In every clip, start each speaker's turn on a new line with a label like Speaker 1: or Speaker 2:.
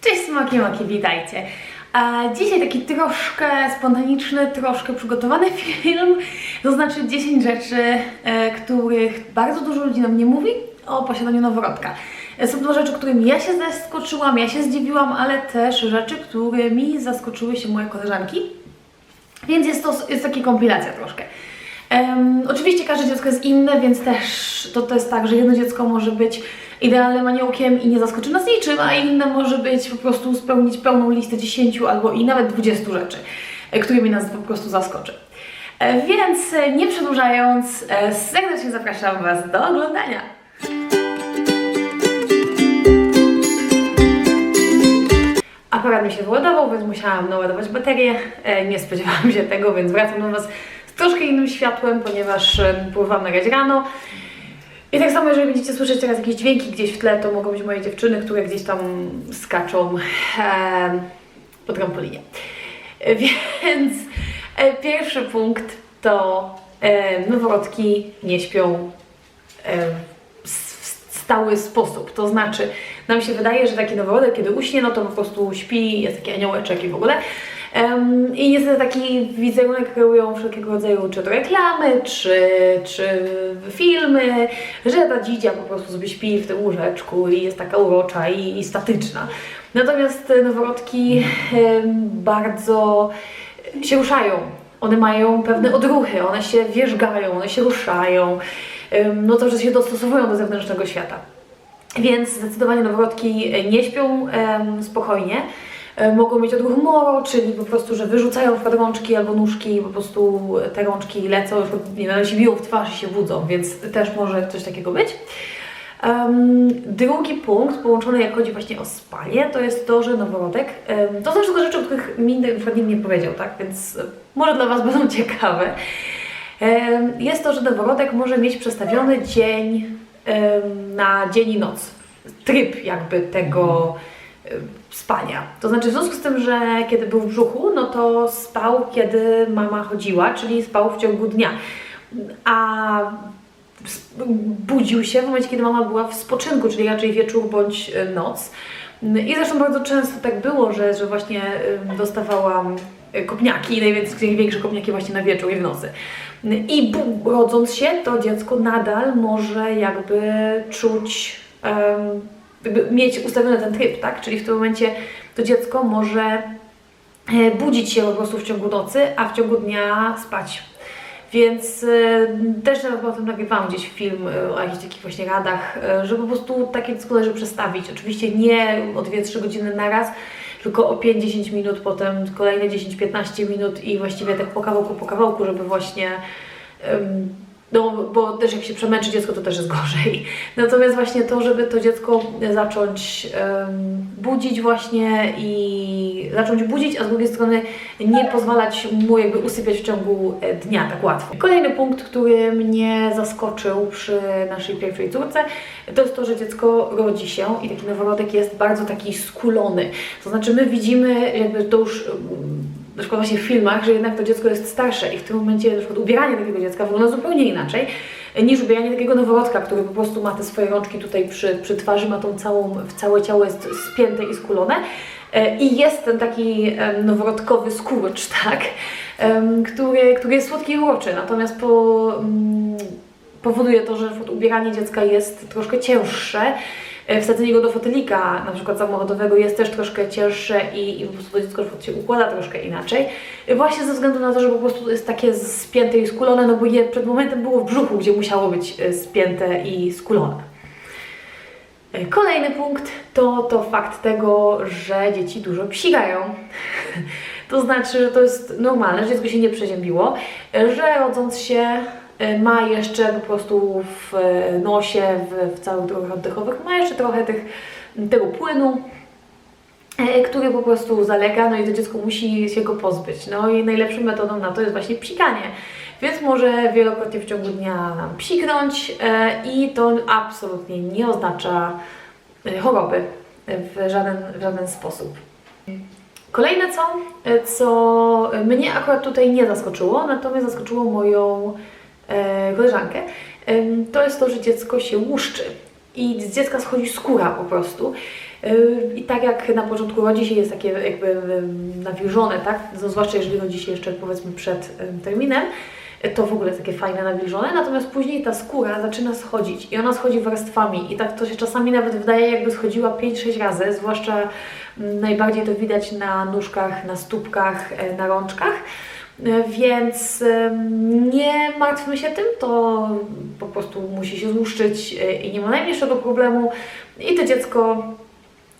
Speaker 1: Cześć smaki maki, witajcie. A dzisiaj taki troszkę spontaniczny, troszkę przygotowany film, to znaczy 10 rzeczy, e, których bardzo dużo ludzi nam nie mówi o posiadaniu noworodka. E, Są to rzeczy, którymi ja się zaskoczyłam, ja się zdziwiłam, ale też rzeczy, którymi zaskoczyły się moje koleżanki. Więc jest to jest taka kompilacja troszkę. Em, oczywiście każde dziecko jest inne, więc też to, to jest tak, że jedno dziecko może być idealnym aniołkiem i nie zaskoczy nas niczym, a inne może być po prostu spełnić pełną listę 10 albo i nawet 20 rzeczy, e, którymi nas po prostu zaskoczy. E, Więc e, nie przedłużając, serdecznie zapraszam Was do oglądania. Aparat mi się wyładował, więc musiałam naładować baterię. Nie spodziewałam się tego, więc wracam do Was z troszkę innym światłem, ponieważ próbowałam nagrać rano. I tak samo, jeżeli będziecie słyszeć teraz jakieś dźwięki gdzieś w tle, to mogą być moje dziewczyny, które gdzieś tam skaczą e, po trampolinie. E, Więc e, pierwszy punkt to e, noworodki nie śpią e, w stały sposób. To znaczy, nam się wydaje, że taki noworodek, kiedy uśnie, no to po prostu śpi, jest taki aniołeczek i w ogóle. Em, I niestety taki wizerunek kreują wszelkiego rodzaju, czy to reklamy, czy, czy filmy, że ta dzidzia po prostu sobie śpi w tym łóżeczku i jest taka urocza i, i statyczna. Natomiast noworodki em, bardzo się ruszają. One mają pewne odruchy, one się wierzgają, one się ruszają. Ym, No to, że się dostosowują do zewnętrznego świata. Więc zdecydowanie noworodki nie śpią em, spokojnie. E, Mogą mieć odruch moro, czyli po prostu, że wyrzucają w rączki albo nóżki i po prostu te rączki lecą, już nie wiem, się biją w twarz i się budzą, więc też może coś takiego być. Em, drugi punkt, połączony jak chodzi właśnie o spanie, to jest to, że noworodek, em, to są wszystko rzeczy, o których mi na przykład nikt nie powiedział, tak? Więc e, może dla Was będą ciekawe. Em, Jest to, że noworodek może mieć przestawiony dzień em, na dzień i noc. Tryb jakby tego em, spania. To znaczy w związku z tym, że kiedy był w brzuchu, no to spał, kiedy mama chodziła, czyli spał w ciągu dnia. A budził się w momencie, kiedy mama była w spoczynku, czyli raczej wieczór bądź e, noc. I zresztą bardzo często tak było, że, że właśnie em, dostawałam kopniaki, największe kopniaki właśnie na wieczór i w nocy. I rodząc się, to dziecko nadal może jakby czuć, jakby mieć ustawiony ten tryb, tak? Czyli w tym momencie to dziecko może e, budzić się po prostu w ciągu nocy, a w ciągu dnia spać. Więc e, też nawet potem nagrywałam gdzieś film e, o jakichś takich właśnie radach, że po prostu takie dziecko należy przestawić. Oczywiście nie o 2-3 godziny na raz, tylko o 5-10 minut, potem kolejne 10-15 minut i właściwie tak po kawałku, po kawałku, żeby właśnie no, bo też jak się przemęczy dziecko, to też jest gorzej. Natomiast właśnie to, żeby to dziecko zacząć em, budzić właśnie i zacząć budzić, a z drugiej strony nie pozwalać mu jakby usypiać w ciągu e, dnia tak łatwo. Kolejny punkt, który mnie zaskoczył przy naszej pierwszej córce, to jest to, że dziecko rodzi się i taki noworodek jest bardzo taki skulony. To znaczy my widzimy jakby to już na przykład właśnie w filmach, że jednak to dziecko jest starsze i w tym momencie na przykład ubieranie takiego dziecka wygląda zupełnie inaczej e, niż ubieranie takiego noworodka, który po prostu ma te swoje rączki tutaj przy, przy twarzy, ma tą całą, całe ciało jest spięte i skulone. E, i jest ten taki noworodkowy skurcz, tak, który, który jest słodki i uroczy, natomiast po, mm, powoduje to, że ubieranie dziecka jest troszkę cięższe, Wsadzenie go do fotelika, na przykład samochodowego, jest też troszkę cięższe i, i po prostu dziecko się układa troszkę inaczej. E, Właśnie ze względu na to, że po prostu jest takie spięte i skulone, no bo je przed momentem było w brzuchu, gdzie musiało być e, spięte i skulone. E, Kolejny punkt to, to fakt tego, że dzieci dużo psigają. To znaczy, że to jest normalne, że dziecko się nie przeziębiło, e, że rodząc się e, ma jeszcze po prostu w e, nosie, w, w całych drogach oddechowych, ma jeszcze trochę tych, tego płynu, e, który po prostu zalega, no i to dziecko musi się go pozbyć. No i najlepszą metodą na to jest właśnie psikanie. Więc może wielokrotnie w ciągu dnia psiknąć e, i to absolutnie nie oznacza e, choroby w żaden, w żaden sposób. Kolejne co, e, co mnie akurat tutaj nie zaskoczyło, natomiast zaskoczyło moją e, koleżankę, em, to jest to, że dziecko się łuszczy i z dziecka schodzi skóra po prostu. Yy, I tak jak na początku rodzi się, jest takie jakby nawilżone, tak? No, zwłaszcza jeżeli rodzi się jeszcze powiedzmy przed terminem, to w ogóle takie fajne nawilżone, natomiast później ta skóra zaczyna schodzić i ona schodzi warstwami i tak to się czasami nawet wydaje jakby schodziła 5-6 razy, zwłaszcza ym, najbardziej to widać na nóżkach, na stópkach, yy, na rączkach. Yy, Więc nie martwmy się tym, to po prostu musi się złuszczyć yy, i nie ma najmniejszego problemu. I to dziecko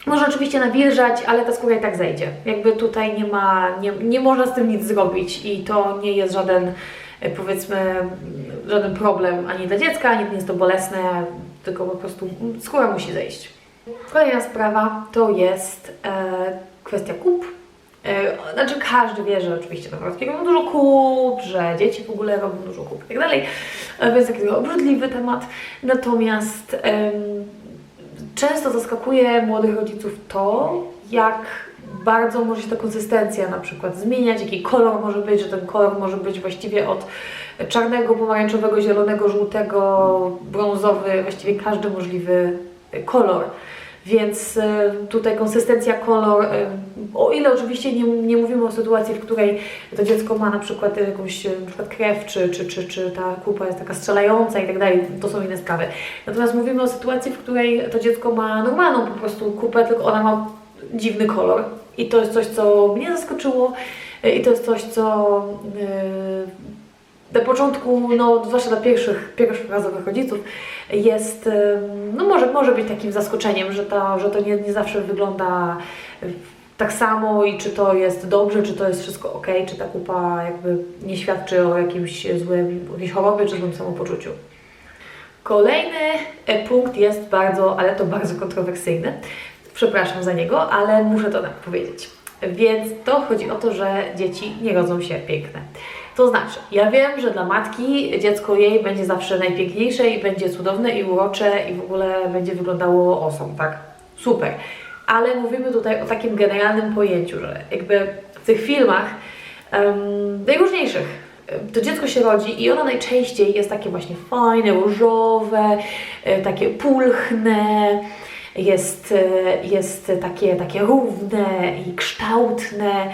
Speaker 1: może oczywiście nawilżać, ale ta skóra i tak zejdzie. Jakby tutaj nie ma, nie, nie można z tym nic zrobić i to nie jest żaden, e, powiedzmy, żaden problem ani dla dziecka, ani nie jest to bolesne, tylko po prostu skóra musi zejść. Kolejna sprawa to jest e, kwestia kup. E, znaczy każdy wie, że oczywiście noworodki robią dużo kup, że dzieci w ogóle robią dużo kup i tak dalej, e, więc taki obrzydliwy temat. Natomiast em, Często zaskakuje młodych rodziców to, jak bardzo może się ta konsystencja na przykład zmieniać, jaki kolor może być, że ten kolor może być właściwie od czarnego, pomarańczowego, zielonego, żółtego, brązowy, właściwie każdy możliwy kolor. Więc e, tutaj konsystencja, kolor, e, o ile oczywiście nie, nie mówimy o sytuacji, w której to dziecko ma na przykład jakąś e, na przykład krew, czy, czy, czy, czy ta kupa jest taka strzelająca i tak dalej, to są inne sprawy. Natomiast mówimy o sytuacji, w której to dziecko ma normalną po prostu kupę, tylko ona ma dziwny kolor. I to jest coś, co mnie zaskoczyło i to jest coś, co na początku, no zwłaszcza dla pierwszych, pierwszorazowych rodziców, jest, no może, może być takim zaskoczeniem, że to, że to nie, nie zawsze wygląda tak samo i czy to jest dobrze, czy to jest wszystko ok, czy ta kupa jakby nie świadczy o jakimś złym, jakiejś chorobie, czy złym samopoczuciu. Kolejny e, punkt jest bardzo, ale to bardzo kontrowersyjny. Przepraszam za niego, ale muszę to tak powiedzieć. Więc to chodzi o to, że dzieci nie rodzą się piękne. To znaczy, ja wiem, że dla matki dziecko jej będzie zawsze najpiękniejsze i będzie cudowne i urocze i w ogóle będzie wyglądało awesome, tak? Super. Ale mówimy tutaj o takim generalnym pojęciu, że jakby w tych filmach em, najróżniejszych to dziecko się rodzi i ono najczęściej jest takie właśnie fajne, różowe, e, takie pulchne, jest, e, jest takie, takie równe i kształtne,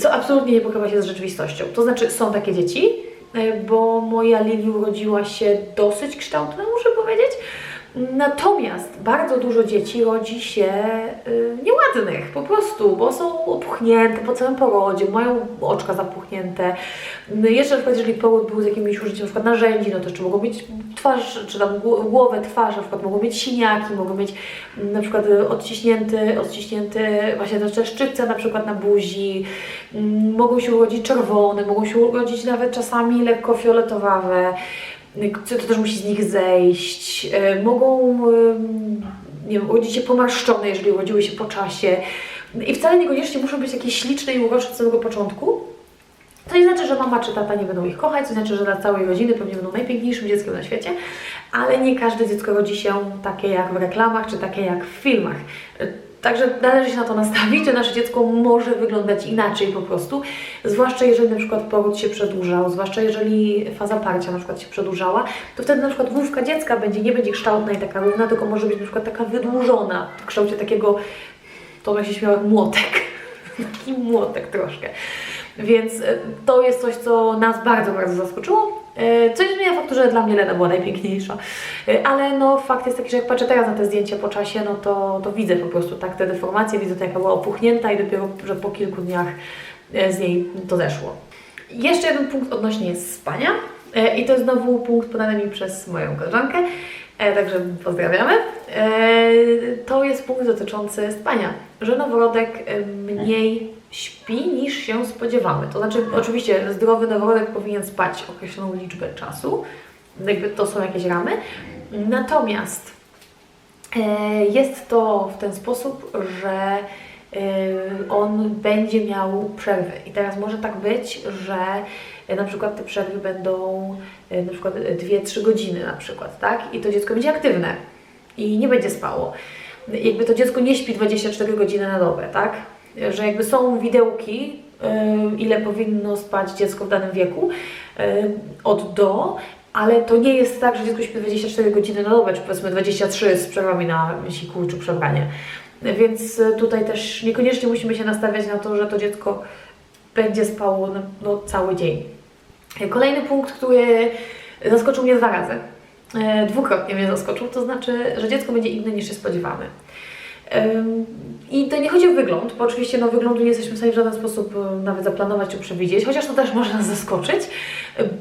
Speaker 1: co absolutnie nie pokrywa się z rzeczywistością. To znaczy, są takie dzieci, e, bo moja Lili urodziła się dosyć kształtna, muszę powiedzieć. Natomiast bardzo dużo dzieci rodzi się y, nieładnych, po prostu, bo są opuchnięte po całym porodzie, mają oczka zapuchnięte. Y, Jeszcze na przykład, jeżeli poród był z jakimś użyciem na przykład narzędzi, no to jeszcze mogą mieć twarz, czy tam gło- głowę, twarz, na przykład mogą mieć siniaki, mogą mieć na przykład odciśnięty, odciśnięty właśnie te szczypce na przykład na buzi, mogą się urodzić czerwone, mogą się urodzić nawet czasami lekko fioletowawe co to też musi z nich zejść. E, Mogą nie wiem, urodzić się pomarszczone, jeżeli urodziły się po czasie. I wcale niekoniecznie muszą być jakieś śliczne i urocze od samego początku. To nie znaczy, że mama czy tata nie będą ich kochać, to znaczy, że dla całej rodziny pewnie będą najpiękniejszym dzieckiem na świecie, ale nie każde dziecko rodzi się takie jak w reklamach, czy takie jak w filmach. Także należy się na to nastawić, że nasze dziecko może wyglądać inaczej po prostu, zwłaszcza jeżeli na przykład poród się przedłużał, zwłaszcza jeżeli faza parcia na przykład się przedłużała, to wtedy na przykład główka dziecka będzie, nie będzie kształtna i taka równa, tylko może być na przykład taka wydłużona w kształcie takiego, to ona się śmiała, młotek. Taki młotek troszkę. Więc e, to jest coś, co nas bardzo, bardzo zaskoczyło. E, Co nie zmienia faktu, że dla mnie Lena była najpiękniejsza. E, Ale no fakt jest taki, że jak patrzę teraz na te zdjęcia po czasie, no to, to widzę po prostu tak te deformacje, widzę to jaka była opuchnięta i dopiero, że po kilku dniach e, z niej to zeszło. Jeszcze jeden punkt odnośnie spania i to jest znowu punkt podany mi przez moją koleżankę, także pozdrawiamy. To jest punkt dotyczący spania, że noworodek mniej śpi niż się spodziewamy. To znaczy, oczywiście zdrowy noworodek powinien spać określoną liczbę czasu, jakby to są jakieś ramy, natomiast e, jest to w ten sposób, że e, on będzie miał przerwy. I teraz może tak być, że e, na przykład te przerwy będą na przykład 2-3 godziny na przykład, tak? I to dziecko będzie aktywne i nie będzie spało. Jakby to dziecko nie śpi 24 godziny na dobę, tak? Że jakby są widełki, y, ile powinno spać dziecko w danym wieku, y, od do, ale to nie jest tak, że dziecko śpi 24 godziny na dobę, czy powiedzmy 23 z przerwami na siku czy przebranie. Więc e, tutaj też niekoniecznie musimy się nastawiać na to, że to dziecko będzie spało no, cały dzień. Kolejny punkt, który zaskoczył mnie dwa razy. Dwukrotnie mnie zaskoczył, to znaczy, że dziecko będzie inne niż się spodziewamy. I to nie chodzi o wygląd, bo oczywiście no, wyglądu nie jesteśmy w stanie w żaden sposób nawet zaplanować czy przewidzieć, chociaż to też może nas zaskoczyć,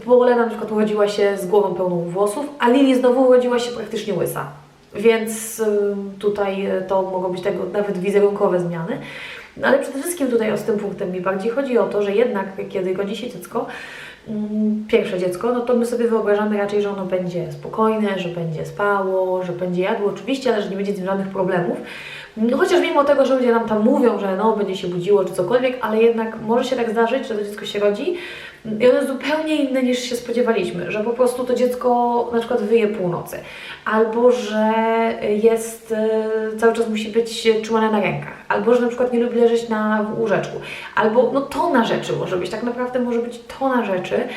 Speaker 1: bo Lena na przykład urodziła się z głową pełną włosów, a Lili znowu urodziła się praktycznie łysa. Więc tutaj y, to mogą być tego nawet wizerunkowe zmiany. No, ale przede wszystkim tutaj z tym punktem mi bardziej chodzi o to, że jednak kiedy rodzi się dziecko, pierwsze dziecko, no to my sobie wyobrażamy raczej, że ono będzie spokojne, że będzie spało, że będzie jadło oczywiście, ale że nie będzie z żadnych problemów. No, Chociaż mimo tego, że ludzie nam tam mówią, że no, będzie się budziło czy cokolwiek, ale jednak może się tak zdarzyć, że to dziecko się rodzi i jest zupełnie inne niż się spodziewaliśmy, że po prostu to dziecko na przykład wyje północy, albo że jest, e, cały czas musi być trzymane na rękach, albo że na przykład nie lubi leżeć na łóżeczku, albo no tona rzeczy może być, tak naprawdę może być tona rzeczy,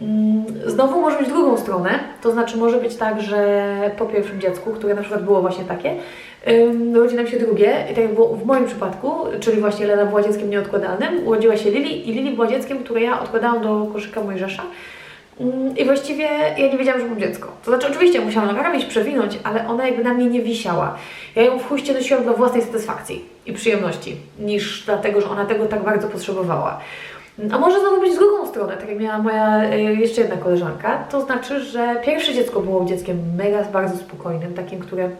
Speaker 1: Mm, Znowu może być drugą stronę, to znaczy może być tak, że po pierwszym dziecku, które na przykład było właśnie takie, ym, urodzi nam się drugie i tak jak było w moim przypadku, czyli właśnie Lena była dzieckiem nieodkładalnym, urodziła się Lili i Lili była dzieckiem, które ja odkładałam do koszyka Mojżesza. Ym, I właściwie ja nie wiedziałam, że mam dziecko. To znaczy oczywiście musiałam nakarmić, przewinąć, ale ona jakby na mnie nie wisiała. Ja ją w chuście nosiłam dla własnej satysfakcji i przyjemności, niż dlatego, że ona tego tak bardzo potrzebowała. A może znowu być z drugą stronę, tak jak miała moja y, jeszcze jedna koleżanka. To znaczy, że pierwsze dziecko było dzieckiem mega bardzo spokojnym, takim, które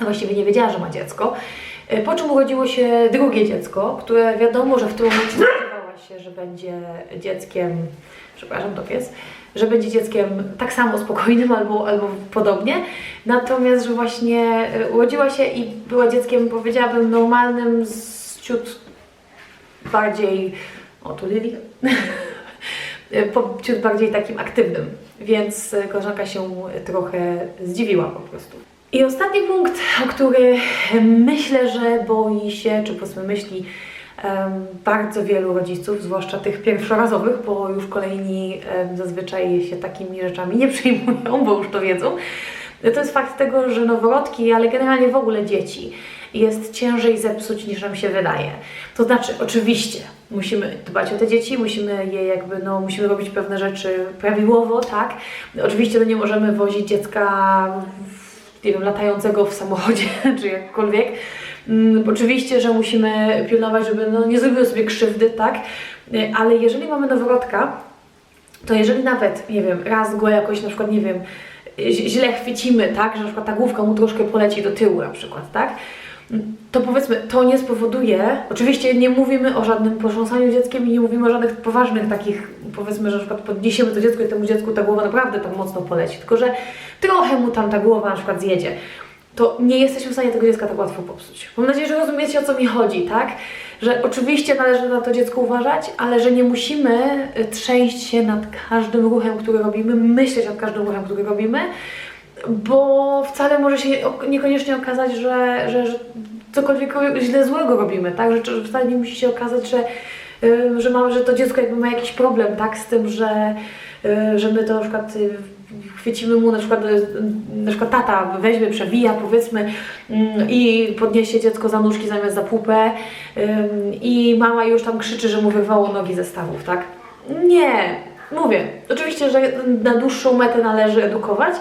Speaker 1: właściwie nie wiedziała, że ma dziecko. Y, Po czym urodziło się drugie dziecko, które wiadomo, że w tym momencie spodziewała się, że będzie dzieckiem, przepraszam, to pies, że będzie dzieckiem tak samo spokojnym albo, albo podobnie. Natomiast, że właśnie y, urodziła się i była dzieckiem, powiedziałabym, normalnym, z ciut bardziej o, tu Lili. Po- Ciut bardziej takim aktywnym, więc koleżanka się trochę zdziwiła po prostu. I ostatni punkt, o który myślę, że boi się, czy powiedzmy myśli em, bardzo wielu rodziców, zwłaszcza tych pierwszorazowych, bo już kolejni em, zazwyczaj się takimi rzeczami nie przejmują, bo już to wiedzą. To jest fakt tego, że noworodki, ale generalnie w ogóle dzieci jest ciężej zepsuć niż nam się wydaje. To znaczy, oczywiście, musimy dbać o te dzieci, musimy je jakby, no, musimy robić pewne rzeczy prawidłowo, tak? Oczywiście, no nie możemy wozić dziecka, w, nie wiem, latającego w samochodzie, czy jakkolwiek. Mm, oczywiście, że musimy pilnować, żeby no, nie zrobiły sobie krzywdy, tak? Y, Ale jeżeli mamy noworodka, to jeżeli nawet, nie wiem, raz go jakoś na przykład, nie wiem, ź- źle chwycimy, tak, że na przykład ta główka mu troszkę poleci do tyłu na przykład, tak, to powiedzmy, to nie spowoduje, oczywiście nie mówimy o żadnym potrząsaniu dzieckiem i nie mówimy o żadnych poważnych takich, powiedzmy, że na przykład podniesiemy to dziecko i temu dziecku ta głowa naprawdę tak mocno poleci, tylko że trochę mu tam ta głowa na przykład zjedzie. To nie jesteśmy w stanie tego dziecka tak łatwo popsuć. Mam nadzieję, że rozumiecie o co mi chodzi, tak? Że oczywiście należy na to dziecko uważać, ale że nie musimy y, trzęść się nad każdym ruchem, który robimy, myśleć nad każdym ruchem, który robimy, bo wcale może się niekoniecznie okazać, że, że, że cokolwiek źle złego robimy, tak? Że, że wcale nie musi się okazać, że, że, mamy, że to dziecko jakby ma jakiś problem, tak? Z tym, że, y, że my to na przykład y, chwycimy mu na przykład, y, na przykład tata weźmie, przewija powiedzmy mm, i podniesie dziecko za nóżki zamiast za pupę i mama już tam krzyczy, że mu wyrwało nogi ze stawów, tak? Nie, mówię, oczywiście, że na dłuższą metę należy edukować,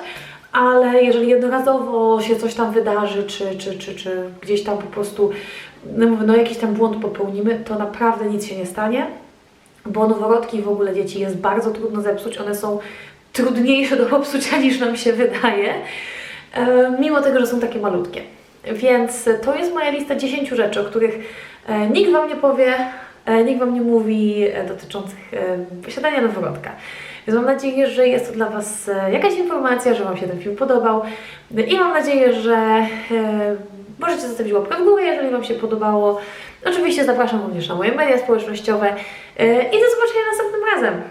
Speaker 1: ale jeżeli jednorazowo się coś tam wydarzy, czy, czy, czy, czy gdzieś tam po prostu no, no jakiś tam błąd popełnimy, to naprawdę nic się nie stanie, bo noworodki i w ogóle dzieci jest bardzo trudno zepsuć, one są trudniejsze do popsucia niż nam się wydaje, e, mimo tego, że są takie malutkie. Więc to jest moja lista 10 rzeczy, o których e, nikt Wam nie powie, e, nikt Wam nie mówi dotyczących posiadania noworodka. Więc mam nadzieję, że jest to dla Was e, jakaś informacja, że Wam się ten film podobał i mam nadzieję, że e, możecie zostawić łapkę w górę, jeżeli Wam się podobało. Oczywiście zapraszam również na moje media społecznościowe e, i do zobaczenia następnym razem.